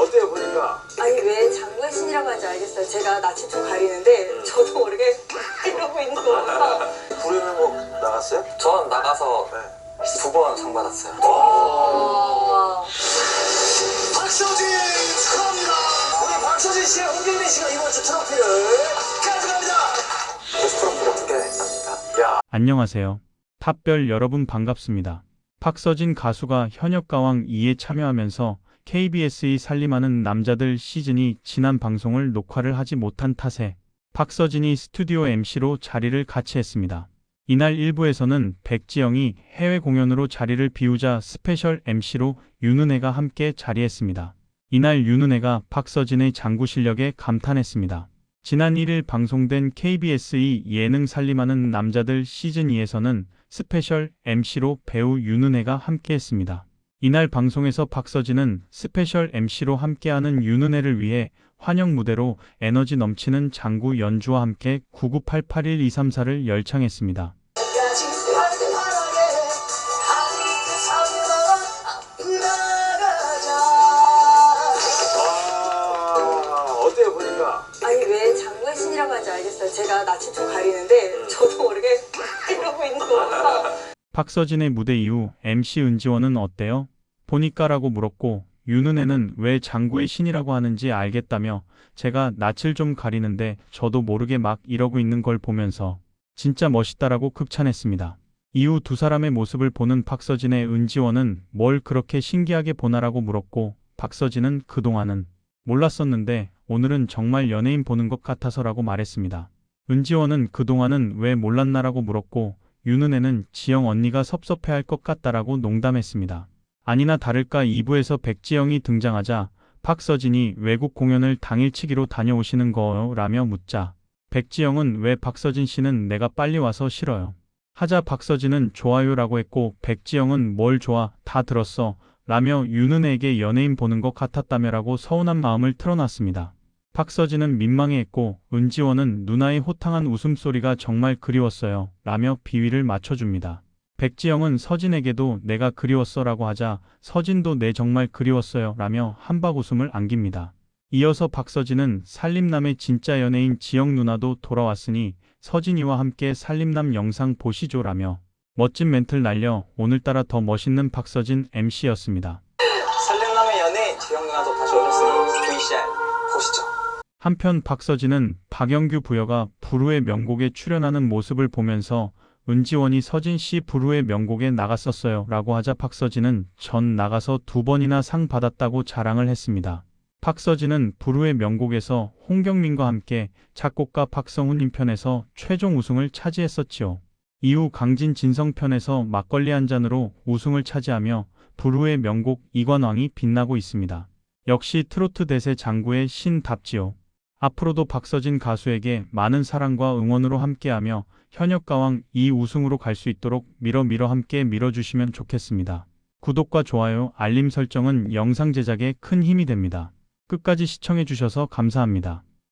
어때요 보니까? 아니 왜 장구의 신이라고 하는지 알겠어요. 제가 낯을 좀 가리는데 저도 모르게 이러고 있는 거예요. 부르는 곡 나갔어요? 전 나가서 네. 두번 상 받았어요. 와. 박서진 축하합니다 우리 박서진 씨와 홍경민 씨가 이번 주 트로피를 안녕하세요. 탑별 여러분 반갑습니다. 박서진 가수가 현역가왕 2에 참여하면서 KBS의 살림하는 남자들 시즌이 지난 방송을 녹화를 하지 못한 탓에 박서진이 스튜디오 MC로 자리를 같이 했습니다. 이날 1부에서는 백지영이 해외 공연으로 자리를 비우자 스페셜 MC로 윤은혜가 함께 자리했습니다. 이날 윤은혜가 박서진의 장구 실력에 감탄했습니다. 지난 1일 방송된 KBS의 예능 살림하는 남자들 시즌2에서는 스페셜 MC로 배우 윤은혜가 함께했습니다. 이날 방송에서 박서진은 스페셜 MC로 함께하는 윤은혜를 위해 환영 무대로 에너지 넘치는 장구 연주와 함께 99881-234를 열창했습니다. 알겠어요. 제가 낯을 좀 가리는데 저도 모르게 이러고 있는 거예요. 박서진의 무대 이후 MC 은지원은 어때요? 보니까라고 물었고 윤은혜는 왜 장구의 신이라고 하는지 알겠다며 제가 낯을 좀 가리는데 저도 모르게 막 이러고 있는 걸 보면서 진짜 멋있다라고 극찬했습니다. 이후 두 사람의 모습을 보는 박서진의 은지원은 뭘 그렇게 신기하게 보나라고 물었고 박서진은 그동안은 몰랐었는데 오늘은 정말 연예인 보는 것 같아서라고 말했습니다. 은지원은 그동안은 왜 몰랐나라고 물었고 윤은혜는 지영 언니가 섭섭해할 것 같다라고 농담했습니다. 아니나 다를까 2부에서 백지영이 등장하자 박서진이 외국 공연을 당일치기로 다녀오시는 거라며 묻자 백지영은 왜 박서진 씨는 내가 빨리 와서 싫어요. 하자 박서진은 좋아요라고 했고 백지영은 뭘 좋아 다 들었어 라며 윤은혜에게 연예인 보는 것 같았다며라고 서운한 마음을 틀어놨습니다. 박서진은 민망해했고 은지원은 누나의 호탕한 웃음소리가 정말 그리웠어요 라며 비위를 맞춰줍니다. 백지영은 서진에게도 내가 그리웠어 라고 하자 서진도 내 정말 그리웠어요 라며 한박 웃음을 안깁니다. 이어서 박서진은 살림남의 진짜 연예인 지영 누나도 돌아왔으니 서진이와 함께 살림남 영상 보시죠 라며 멋진 멘트를 날려 오늘따라 더 멋있는 박서진 MC였습니다. 살림남의 연예인 지영 누나도 다시 오셨으니 VCR 보시죠. 한편 박서진은 박영규 부여가 부르의 명곡에 출연하는 모습을 보면서 은지원이 서진 씨 부르의 명곡에 나갔었어요 라고 하자 박서진은 전 나가서 두 번이나 상 받았다고 자랑을 했습니다. 박서진은 부르의 명곡에서 홍경민과 함께 작곡가 박성훈님 편에서 최종 우승을 차지했었지요. 이후 강진 진성 편에서 막걸리 한 잔으로 우승을 차지하며 부르의 명곡 이관왕이 빛나고 있습니다. 역시 트로트 대세 장구의 신답지요. 앞으로도 박서진 가수에게 많은 사랑과 응원으로 함께하며 현역가왕 이 우승으로 갈 수 있도록 밀어 밀어 함께 밀어주시면 좋겠습니다. 구독과 좋아요, 알림 설정은 영상 제작에 큰 힘이 됩니다. 끝까지 시청해주셔서 감사합니다.